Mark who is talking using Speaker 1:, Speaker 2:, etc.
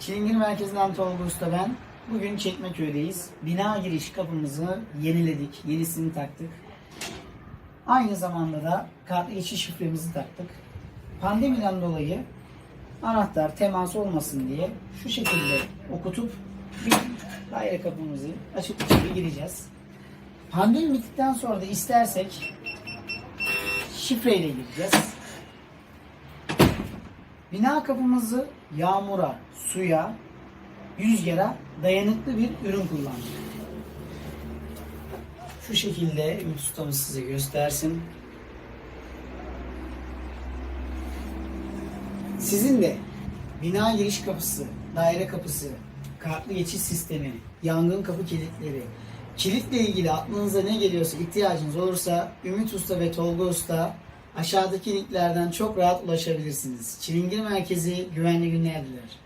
Speaker 1: Çilingir Merkezi'nden Tolga Usta ben. Bugün Çekmeköy'deyiz. Bina giriş kapımızı yeniledik. Yenisini taktık. Aynı zamanda da kartlı geçiş şifremizi taktık. Pandemiden dolayı anahtar temas olmasın diye şu şekilde okutup bir daire kapımızı açıp içeri gireceğiz. Pandemi bittikten sonra da istersek şifreyle gireceğiz. Bina kapımızı yağmura, suya, rüzgara dayanıklı bir ürün kullandık. Şu şekilde Ümit Ustamız size göstersin. Sizin de bina giriş kapısı, daire kapısı, kartlı geçiş sistemi, yangın kapı kilitleri, kilitle ilgili aklınıza ne geliyorsa, ihtiyacınız olursa Ümit Usta ve Tolga Usta aşağıdaki linklerden çok rahat ulaşabilirsiniz. Çilingir Merkezi güvenli günler diler.